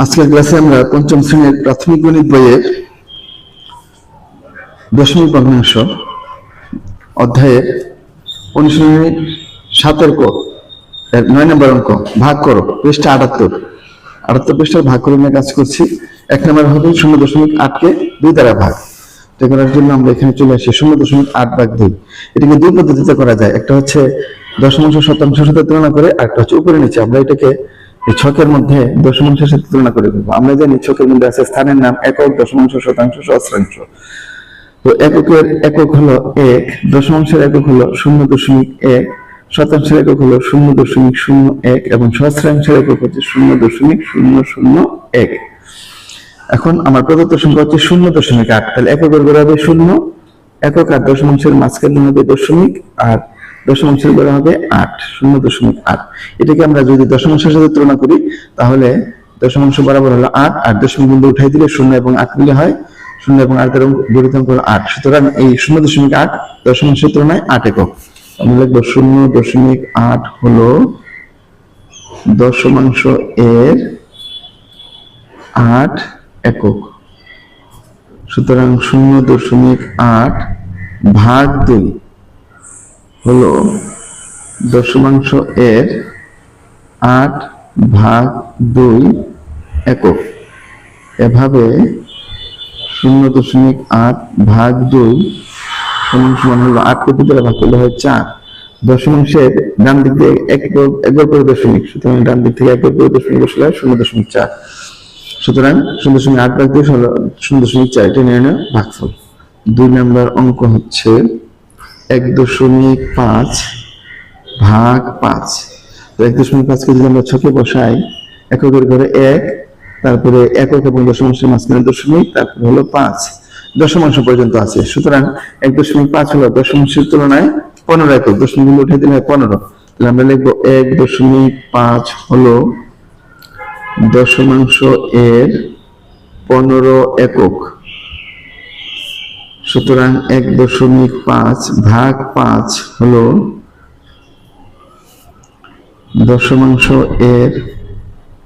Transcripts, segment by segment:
আজকের ক্লাসে আমরা পঞ্চম শ্রেণির প্রাথমিক গণিত বইয়ের দশমিক ভগ্নাংশ অধ্যায়ের অনুশীলনী সাতের ক নয় নম্বর অঙ্ক, ভাগ করো, পৃষ্ঠা আটাত্তর। আটাত্তর পৃষ্ঠার ভাগ করে নিয়ে কাজ করছি। এক নম্বর হবে শূন্য দশমিক আটকে দুই দ্বারা ভাগ। এটা করার জন্য আমরা এখানে চলে আসি, শূন্য দশমিক আট ভাগ দুই। এটাকে দুই পদ্ধতিতে করা যায়। একটা হচ্ছে দশমাংশ শতাংশ সাথে তুলনা করে আর একটা হচ্ছে উপরে নিচে। আমরা এটাকে এই ছকের মধ্যে দশমাংশের সাথে তুলনা করে দেবো আমরা জানি ছকের মধ্যে আছে স্থানের নাম একক, দশমাংশ শতাংশ, সহস্রাংশ। তো এককের একক হলো এক, দশমাংশের একক হলো শূন্য দশমিক এক, শতাংশের একক হলো শূন্য দশমিক শূন্য এক এবং সহস্রাংশের একক হচ্ছে শূন্য দশমিক শূন্য শূন্য এক। এখন আমার প্রদত্ত সংখ্যা হচ্ছে শূন্য দশমিক আট। তাহলে এককের গড় হবে শূন্য, একক আর দশমাংশের মাঝখানে হবে দশমিক আর দশমাংশের গড় হবে? আট, শূন্য দশমিক আট। এটাকে আমরা যদি দশমাংশের সাথে তুলনা করি, তাহলে দশমাংশ বরাবর হলো আট, আর দশমিক বিন্দু উঠাই দিলে শূন্য এবং আট মিলে হয়। শূন্য এবং আটের গরিত অঙ্ক হলো আট। সুতরাং এই শূন্য দশমিক আট দশমাংশের তুলনায় আট একক। আমরা লিখব শূন্য দশমিক আট হলো দশমাংশ এর আট একক। সুতরাং শূন্য দশমিক আট ভাগ দুই হলো দশমাংশ এর আট ভাগ দুই একক। এভাবে শূন্য দশমিক আট ভাগ দুই সমান হলো আট কোটি দ্বারা ভাগ করলে হয় চার। দশমাংশের ডান দিক এক একবার করে দশমিক, সুতরাং ডান দিক থেকে একবার করে দশমিক বসলে শূন্য দশমিক চার। সুতরাং শূন্য দশমিক আট ভাগ দুই শূন্য দশমিক চার, এটা নির্ণয় ভাগফল। দুই নম্বর অঙ্ক হচ্ছে এক দশমিক পাঁচ ভাগ পাঁচ। তো এক দশমিক পাঁচকে যদি আমরা ছকে বসাই, এককের ঘরে এক, তারপরে একক এবং দশমাংশের মাঝখানে দশমিক, তারপরে হলো পাঁচ। দশমাংশ পর্যন্ত আছে। সুতরাং এক দশমিক পাঁচ হলো দশমাংশের তুলনায় পনেরো একক। দশমিক উঠে দিলে পনেরো। তাহলে আমরা লিখব এক দশমিক পাঁচ হলো দশমাংশ এর পনেরো একক। সুতরাং এক দশমিক পাঁচ ভাগ পাঁচ হলো দশমাংশ এর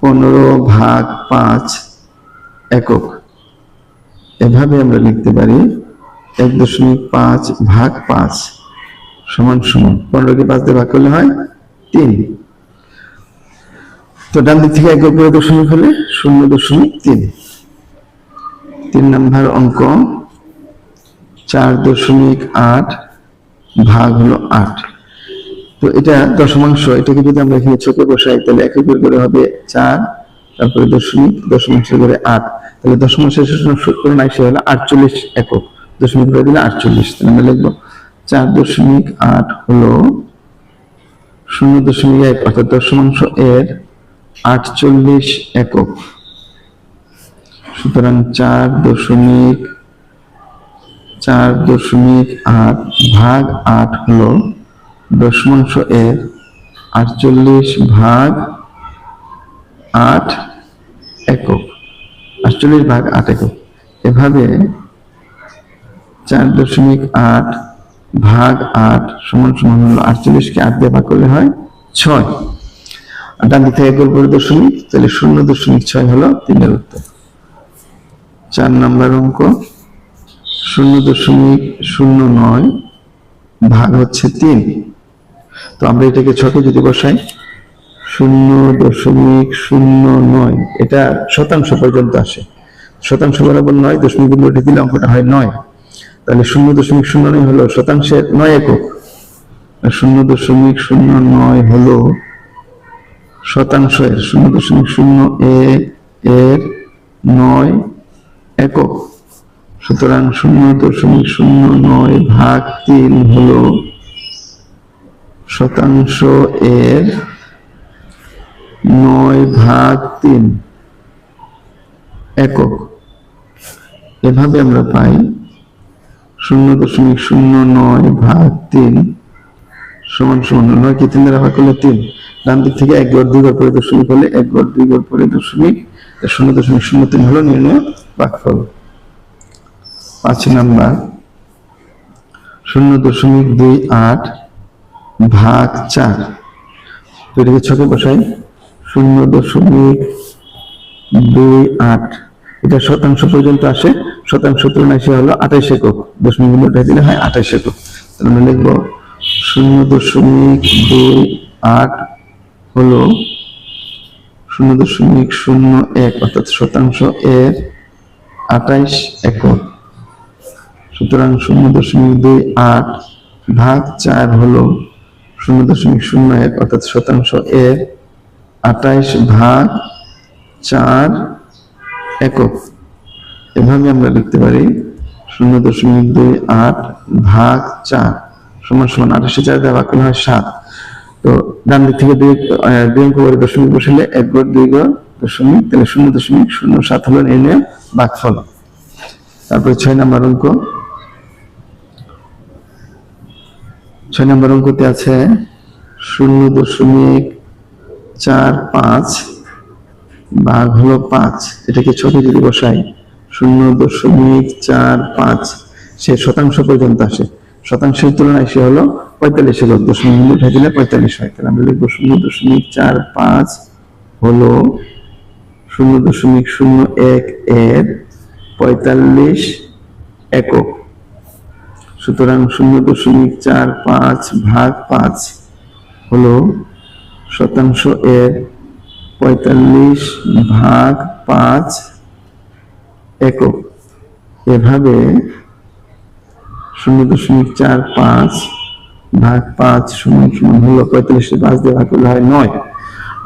পনেরো ভাগ পাঁচ একক। এভাবে আমরা লিখতে পারি এক দশমিক পাঁচ ভাগ পাঁচ সমান সমান। পনেরোকে পাঁচ দিয়ে ভাগ করলে হয় তিন। তো ডান দিক থেকে একক দশমিক হলে শূন্য দশমিক তিন। তিন নম্বর অঙ্ক চার দশমিক আট ভাগ হলো আট। তো এটা দশমাংশ, এটাকে যদি আমরা এখানে চোখে বসাই, তাহলে এককের করে হবে চার, তারপরে দশমিক দশমাংশের করে আট। তাহলে দশমাংশের সূত্র নাই, সে হলো আটচল্লিশ একক। দশমিক করে দিলে আটচল্লিশ। তাহলে আমরা লিখব চার দশমিক আট হলো শূন্য দশমিক এক, অর্থাৎ দশমাংশ এর আটচল্লিশ একক। সুতরাং চার দশমিক চার দশমিক আট ভাগ আট হলো দশমাংশ এর আটচল্লিশ ভাগ আট একক। আটচল্লিশ ভাগ আট একক। এভাবে চার দশমিক আট ভাগ আট সমান সমান হলো আটচল্লিশকে আট দিয়ে ভাগ করলে হয় ছয়। আর ডান দিক থেকে একবার করে দশমিক, তাহলে শূন্য দশমিক ছয় হলো তিনের উত্তর। চার নম্বর অঙ্ক। শূন্য দশমিক শূন্য নয় ভাগ হচ্ছে তিন। তো আমরা এটাকে ছকে যদি বসাই, শূন্য দশমিক শূন্য নয়, এটা শতাংশ পর্যন্ত আসে। শতাংশ বরাবর নয় দশমিক বিন্দু উঠে দিলে অঙ্কটা হয় নয়। তাহলে শূন্য দশমিক শূন্য নয় হলো শতাংশের নয় একক। শূন্য দশমিক শূন্য নয় হলো শতাংশের। শূন্য দশমিক শূন্য এর নয় একক। সুতরাং শূন্য দশমিক শূন্য নয় ভাগ তিন হল শতাংশ এর নয় ভাগ তিন একক। এভাবে আমরা পাই শূন্য দশমিক শূন্য নয় ভাগ তিন সমান সমান নয় কি তিন দ্বারা ভাগ করলে তিন? ডান দিক থেকে এক গড় দুই পরে দশমিক হলে এক গড় দুই গড় পরে দশমিক শূন্য দশমিক শূন্য তিন হলো নির্ণয় ভাগফল পাঁচ নাম্বার, শূন্য দশমিক দুই আট ভাগ চার। এটাকে ছকে বসাই, শূন্য দশমিক দুই আট। এটা শতাংশ পর্যন্ত আসে, শতাংশ তুলনায় সে হলো আঠাইশ একক। দশমিক বিন্দু দিলে হয় আঠাইশ একক। তাহলে আমরা লিখব শূন্য দশমিক দুই আট হলো শূন্য দশমিক শূন্য এক, অর্থাৎ শতাংশ এর আঠাইশ একক। সুতরাং শূন্য দশমিক দুই আট ভাগ চার হল শূন্য দশমিক শূন্য এক, অর্থাৎ শতাংশ এর আঠাইশ ভাগ চার একক। এভাবে আমরা লিখতে পারি শূন্য দশমিক দুই আট ভাগ চার সমান সমান আঠাশে চার দেওয়া করলে হয় সাত। তো ডান দিক থেকে দুই দুই অঙ্ক করে দশমিক বসালে এক গড় দুই গড় দশমিক, তাহলে শূন্য দশমিক শূন্য সাত হলো নিয়ে ভাগফল তারপরে ছয় নম্বর অঙ্ক। ছয় নম্বর অঙ্কতে আছে শূন্য দশমিক চার পাঁচ ভাগ হলো পাঁচ। এটাকে ছকে যদি বসাই, শূন্য দশমিক চার পাঁচ, সে শতাংশ পর্যন্ত আসে। শতাংশের তুলনায় সে হলো পঁয়তাল্লিশ একক দশমিক উঠে দিলে পঁয়তাল্লিশ হয়। তাহলে আমরা লিখব শূন্য দশমিক চার পাঁচ হলো শূন্য দশমিক শূন্য এক এর পঁয়তাল্লিশ একক। সুতরাং শূন্য দশমিক চার পাঁচ ভাগ পাঁচ হলো শতাংশ এর পঁয়তাল্লিশ ভাগ পাঁচ একক। এভাবে শূন্য দশমিক চার পাঁচ ভাগ পাঁচ সমান সমান হলো পঁয়তাল্লিশ পাঁচ দিয়ে ভাগ করলে হয় নয়।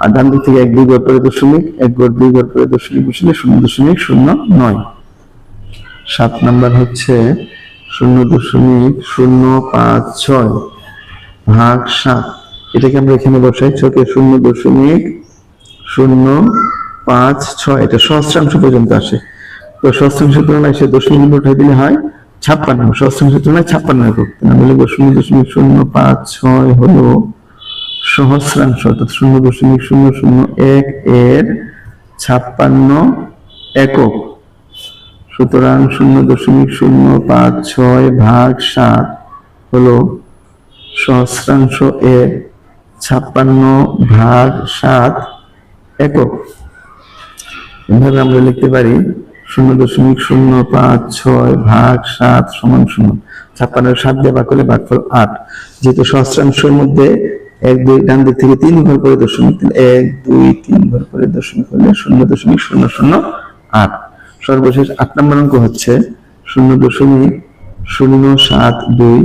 আর ডান দিক থেকে এক দুই গড় পরে দশমিক, এক গড় দুই গড় পরে দশমিক বসলে শূন্য দশমিক শূন্য নয়। সাত নাম্বার হচ্ছে শূন্য দশমিক শূন্য পাঁচ ছয় ভাগ সাত। এটাকে আমরা এখানে বসাই, ছকে শূন্য দশমিক শূন্য পাঁচ ছয়। এটা সহস্রাংশ পর্যন্ত আসে। তো সহস্রাংশের তুলনায় সে দশমিক উঠাই দিলে হয় ছাপ্পান্ন। সহস্রাংশের তুলনায় ছাপ্পান্ন একক। লিখব শূন্য দশমিক শূন্য পাঁচ ছয় হলো সহস্রাংশ। অর্থাৎ শূন্য দশমিক শূন্য শূন্য এক এর ছাপ্পান্ন একক। সুতরাং শূন্য দশমিক শূন্য পাঁচ ছয় ভাগ সাত হলো সহস্রাংশ এর ছাপ্পান্ন ভাগ সাত একক। এভাবে আমরা লিখতে পারি শূন্য দশমিক শূন্য পাঁচ ছয় ভাগ সাত সমান শূন্য। ছাপ্পান্নের সাত দিয়ে ভাগ করলে ভাগফল আট। যেহেতু সহস্রাংশের মধ্যে এক, দুই, ডান দিক থেকে তিন ঘর করে দশমিক এক, দুই, তিন ঘর করে দশমিক হলে শূন্য দশমিক শূন্য শূন্য আট। সর্বশেষ আট নম্বর অঙ্ক হচ্ছে শূন্য দশমিক শূন্য সাত দুই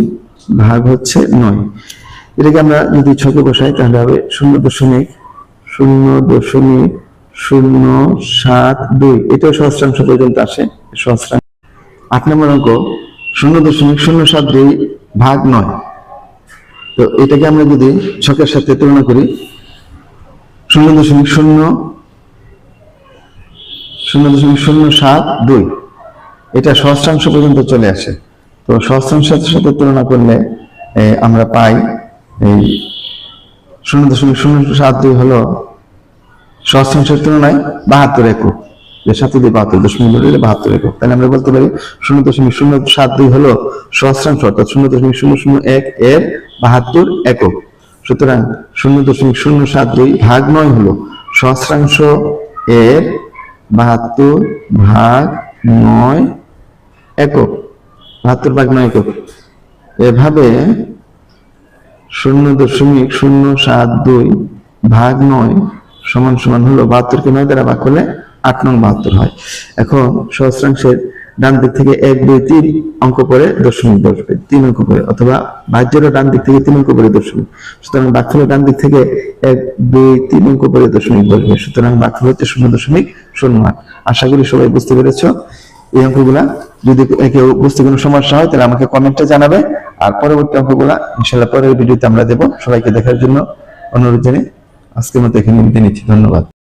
ভাগ হচ্ছে নয়। এটাকে আমরা যদি ছকে বসাই, তাহলে হবে শূন্য দশমিক শূন্য দশমিক শূন্য সাত দুই। এটাও সহস্রাংশ পর্যন্ত আসে, সহস্রাংশ। আট নম্বর অঙ্ক, শূন্য দশমিক শূন্য সাত দুই ভাগ নয়। তো এটাকে আমরা যদি ছকের সাথে তুলনা করি, শূন্য দশমিক শূন্য শূন্য দশমিক শূন্য সাত দুই। এটা সহস্রাংশ পর্যন্ত চলে আসে। তো সহস্রাংশের সাথে তুলনা করলে আমরা পাই, এই শূন্য দশমিক শূন্য সাত দুই হলো সহস্রাংশের তুলনায় বাহাত্তর একক, যে সাথে দিয়ে বাহাত্তর দশমিক বলে বাহাত্তর একক। তাহলে আমরা বলতে পারি শূন্য দশমিক শূন্য সাত দুই হলো সহস্রাংশ, অর্থাৎ শূন্য দশমিক শূন্য শূন্য এক এর বাহাত্তর একক। সুতরাং শূন্য দশমিক শূন্য সাত দুই ভাগ নয় হলো সহস্রাংশ এর বাহাত্তর ভাগ নয় একক। বাহাত্তর ভাগ নয় একক। এভাবে শূন্য দশমিক শূন্য সাত দুই ভাগ নয় সমান সমান হলো বাহাত্তরকে নয় দ্বারা ভাগ করলে আট নং বাহাত্তর হয়। এখন সহস্রাংশের ডান দিক থেকে এক, দুই, তিন অঙ্ক পরে দশমিক বসবে। তিন অঙ্ক করে, অথবা ভাজ্যেরও ডান দিক থেকে তিন অঙ্ক করে দশমিক সুতরাং বাক্যের ডান দিক থেকে এক, দুই, তিন অঙ্ক করে দশমিক বসবে। সুতরাং বাক্য হচ্ছে শূন্য দশমিক শূন্য আট। আশা করি সবাই বুঝতে পেরেছ। এই অঙ্কগুলা যদি কেউ বুঝতে কোনো সমস্যা হয়, তাহলে আমাকে কমেন্টে জানাবে। আর পরবর্তী অঙ্কগুলা ইনশাল্লাহ পরের ভিডিওতে আমরা দেবো। সবাইকে দেখার জন্য অনুরোধ জানিয়ে আজকের মতো এখানে বিদায় নিচ্ছি। ধন্যবাদ।